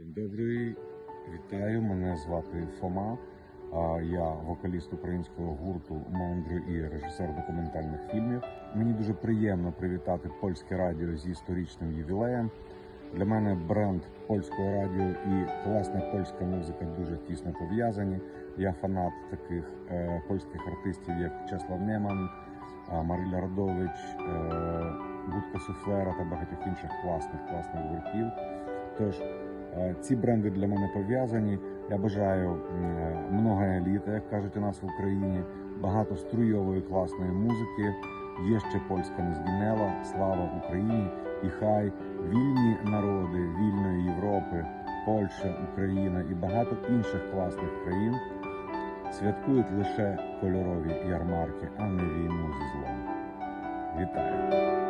День добрий, вітаю. Мене звати Фома. Я вокаліст українського гурту Мондро і режисер документальних фільмів. Мені дуже приємно привітати польське радіо зі сторічним ювілеєм. Для мене бренд польського радіо і класна польська музика дуже тісно пов'язані. Я фанат таких е, польських артистів, як Чеслав Неман, а, Мариля Родович, е, Будка Суфлера та багатьох інших класних класних гуртів. Тож е, ці бренди для мене пов'язані. Я бажаю много еліти, як кажуть у нас в Україні, багато струйової класної музики. Є ще польська не згинела. Слава Україні! І хай вільні народи вільної Європи, Польща, Україна і багато інших класних країн святкують лише кольорові ярмарки, а не війну зі злом. Вітаю!